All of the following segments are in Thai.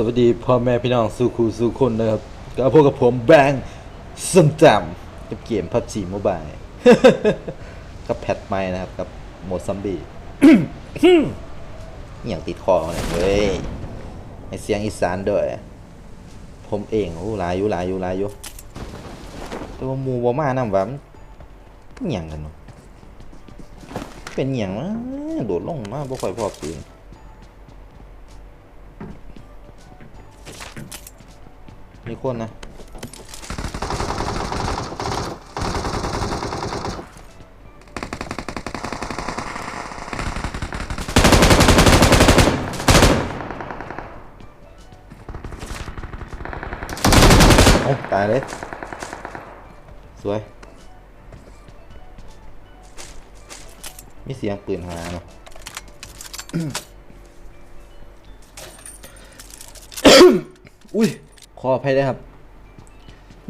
สวัสดีพ่อแม่พี่น้องสู่ครูสู่คนนะครับก็พบกับผมแบงค์ซึมจำกับเกมพับจีโมบายกับแพทไม้นะครับกับโหมดซัมบี้อหย่างติดคอเนี่ยเว้ยให้เสียงอีสานด้วย ผมเองโอ้ลายอยู่ลายอยู่ลายอยู่แต่ว่ามูบ่มานำว่ามันเป็นหยังกันเนาะเป็นหยังวะโดดลงมาบ่ค่อยพอปืน มีคนนะโอ้ตายเลยสวย มีเสียงปืนหาเนาะอุ้ย ขออภัยด้วยครับ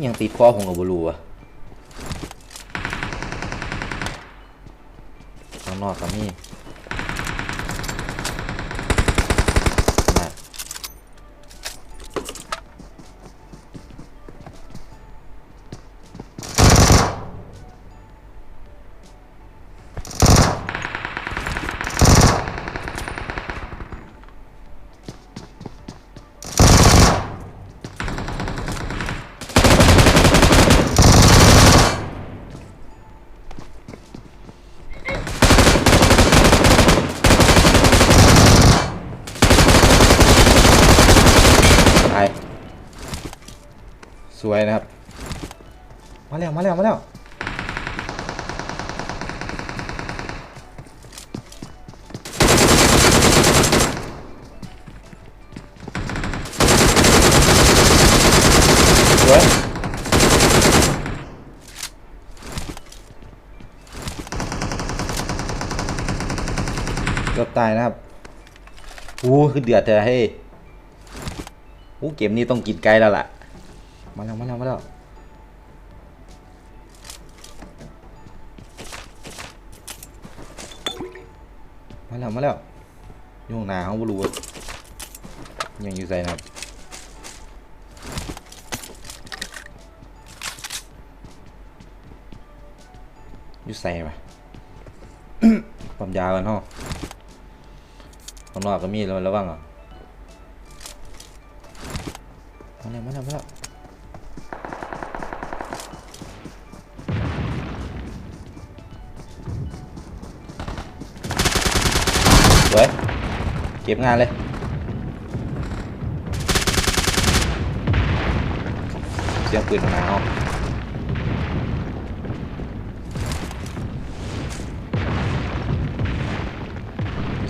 ยังติดคอของกับบลูอะข้างนอกก็มี มาแล้วมาแล้วมาแล้วสวยเกือบตายนะครับอู้คือเดือดแต่ให้อู้เกมนี้ต้องกินไกลแล้วล่ะ มาแล้วมาแล้วมาแล้ว มาแล้วมาแล้วยุ่งหนาเขาบรูยังอยู่ใส่นะครับอยู่ใส่ปะความยาวกันเนาะข้างนอกก็มีแล้วระวังอะมาแล้วมาแล้วมาแล้ว วยเก็บงานเลยเสียงปืนของนาเอา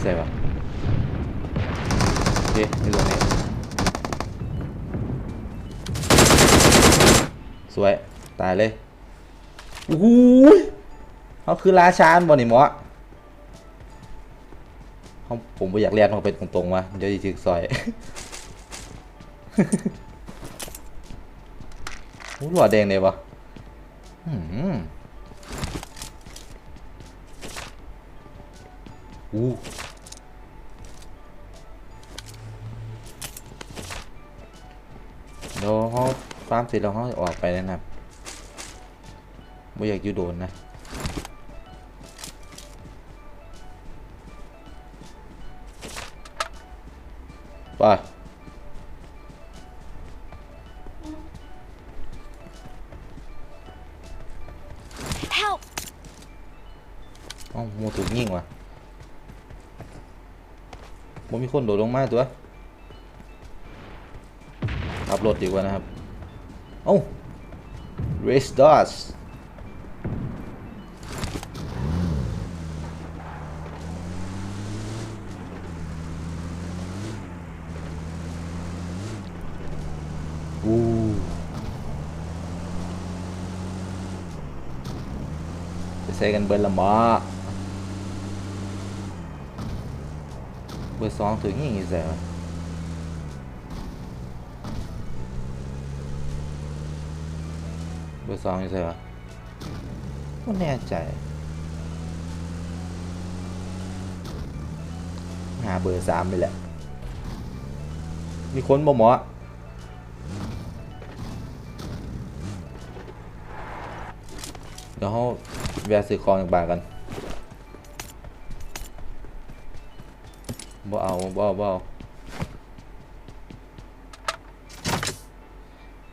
ใส่ปะโอเคไม่ลงเนี่ยสวย ตายเลยโอ้หยเขาคือราชาบ่นี่หมอ เขาผมไม่อยากเรียนเขาเป็นตรงๆวะเดี๋ยวจะถึกซอยหูหลอดแดงเลยวะอืมอู้เดี๋ยวเขาฟาร์มเสร็จแล้วเขาออกไปแล้วนะครับไม่อยากอยู่โดนนะ คนโดดลงมาตัวขับรถดีกว่านะครับ เอ้า race dust อู้ไปใส่กันเบิร์ละมอ เบอร์สองถึงยังไงแซ่บเบอร์สองยังไงวะไม่แน่ใจ หาเบอร์สามไปแหละ มีคนบ่หมอเดี๋ยวเขาแวะซื้อของอีกบากัน บ่เอาบ่เอาบ่เอา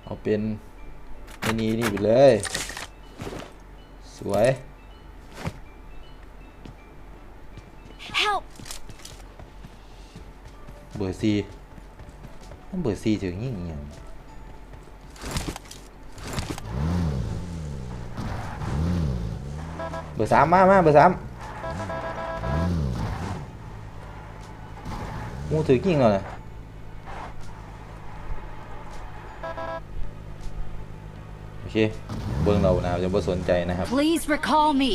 เอาเป็นไอ้นี่นี่ไปเลย สวย Help! เบอร์ซีมันเบอร์ซีถึงยิ่งอหย่างเบอร์สามมามาเบอร์สาม มูถือยิ่งแล้วนะโอเคเบิ่งเรานะครับจะบ่สนใจนะครับ Please recall me.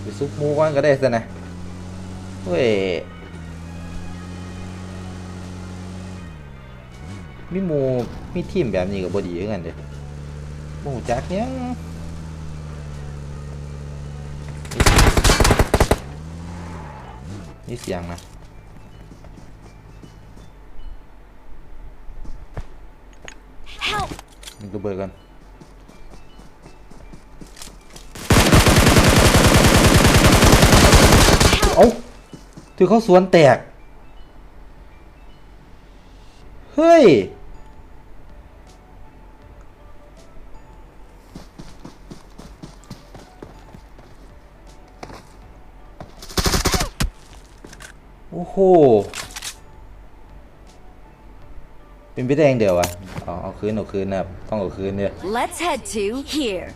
ไปซุปหมูก่อนก็ได้สินะเฮ้ยมีหมูมีทีมแบบนี้กับบดีเหมือนกันเด้หมูจักยังนี่เสียงนะ มันก็เบิดกันเอ้าถือเขาสวนแตก เฮ้ย โอ้โห เป็นไปได้ยังเดียวอะ คืนเอาคืนนะครับต้องเอาคืนเนี่ย Let's head to here.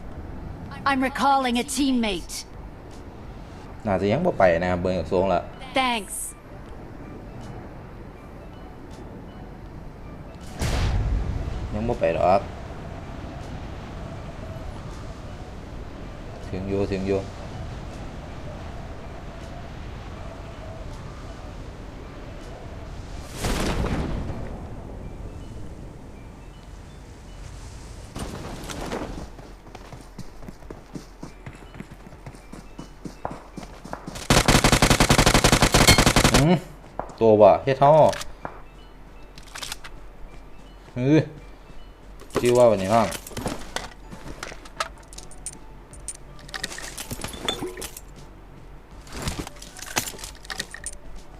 I'm recalling a teammate. น่าจะยังบ่ไปนะครับเบิ่งจากทรงละ Thanks. ยังบ่ไปหรอกถึงอยู่ถึงอยู่อืมตัว บ่เฮ็ดท่อเฮ้ยชื่อว่าวันนี้ห้อง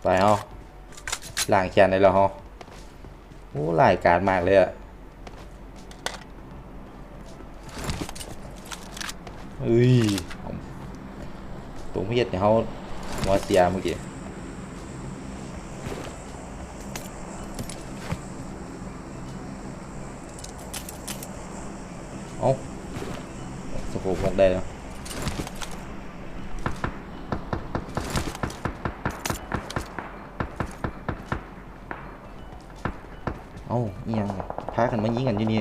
ไปเฮาล่างแขนได้แล้วเฮาโอ้หลายการมากเลยอะเอ้ยตัวเมียดเนี่ยเขาหัวเสียเมื่อกี้ เอ้า สโคปลงได้แล้วเอ้าอียังเนี่ยพากันมายิงกันอยู่นี่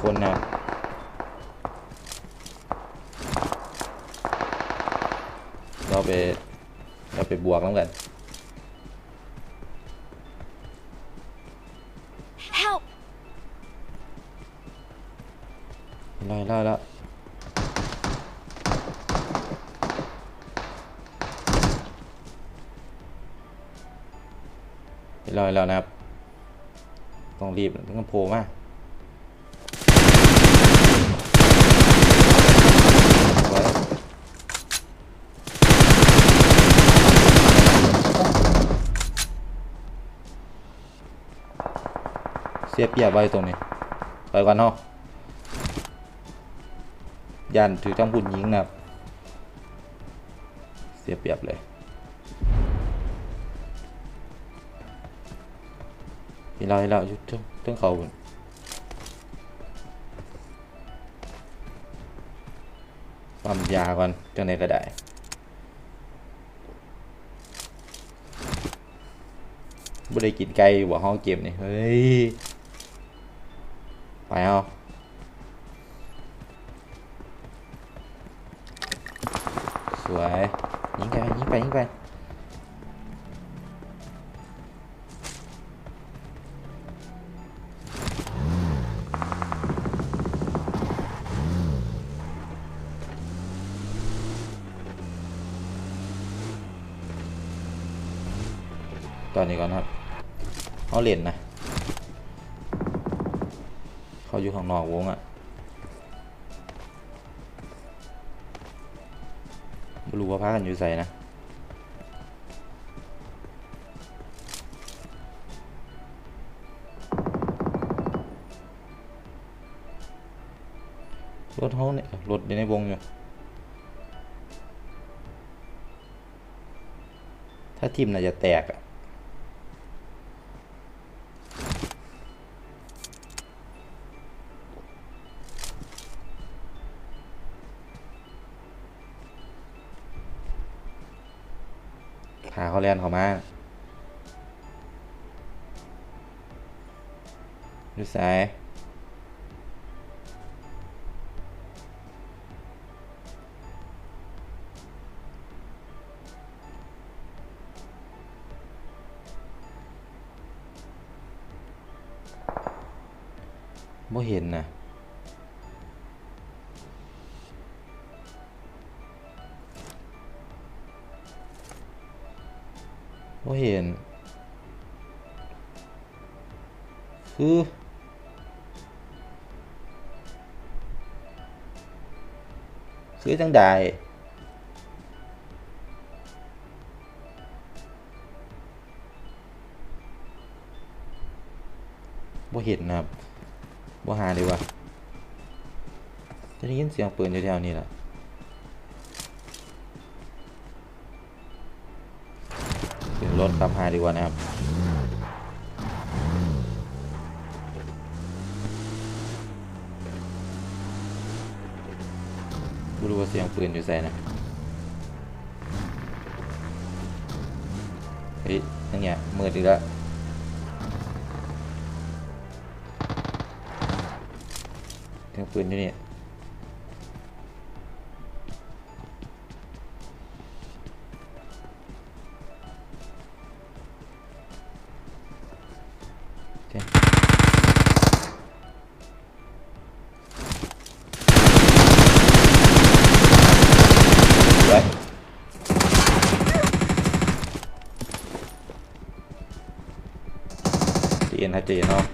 คนนะเราไปเราไปบวกแล้วกัน ไล่ไล่แล้วเรียบร้อยแล้วนะครับ ต้องรีบต้องโผล่มาเสียเปียบไว้ตรงนี้ไปก่อนเนาะ ยันถือทั้งพุ่นยิงนะครับ เสียเปรียบเลยอีเราอีเราอยู่เทั้งเทั้งเขาพุ่นปั๊มยาก่อนจังไหนก็ได้บ่ได้กินไก่บ่ห้องเกมนี่ เฮ้ย ไปเอา สวยยิงไปยิงไปยิงไปตอนนี้ก่อนครับเขาเล่นนะ เขาอยู่ข้างนอกวงอะไรู้ว่าพากันอยู่ใส่นะรถเขาเนี่ยรถอยู่ในวงอยู่ ถ้าทีมน่าจะแตกอะ พาเขาแลนเขามาดูสายบ่เห็นนะ บ่เห็น คือคือจังใดบ่เห็นนะครับบ่หาดีกว่าจะได้ยินเสียงปืนอยู่แถวๆนี้แหละ ขึ้นรถขับหาดีกว่านะครับไม่รู้ว่าเสียงปืนอยู่ไสนะ เฮ้ยนั่นไงมืดอีกแล้วเสียงปืนอยู่นี่ เคไว้เจียนนะเจียนเนาะ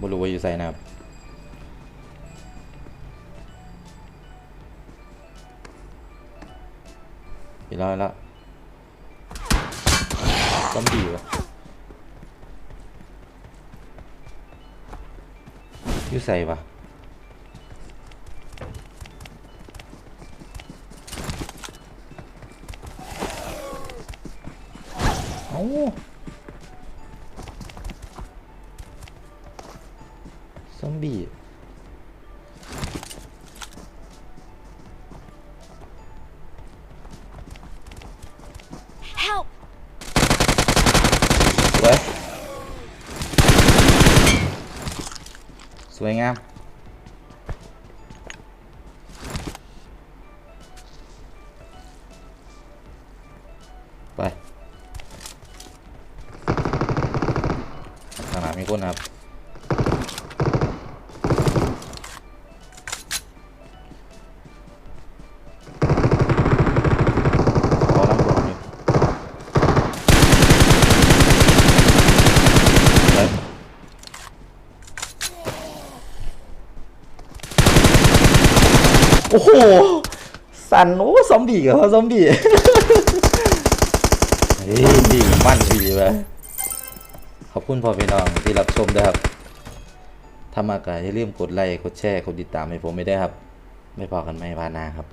บรู้ว่าอยู่ใส่นะครับเดี๋ยวรอแล้วซอมบี้วะอยู่ใส่ปะเอ้ อมบี้ Help! สวยสวยงาม โอ้โห สันโอ้ซอมบี้กับซอมบี้เฮ้ยดีมันดีไปขอบคุณพ่อพี่น้องที่รับชมด้วยครับถ้ามากอย่าลืมกดไลค์กดแชร์กดติดตามให้ผมไม่ได้ครับ ไม่พอกันไม่พานาครับ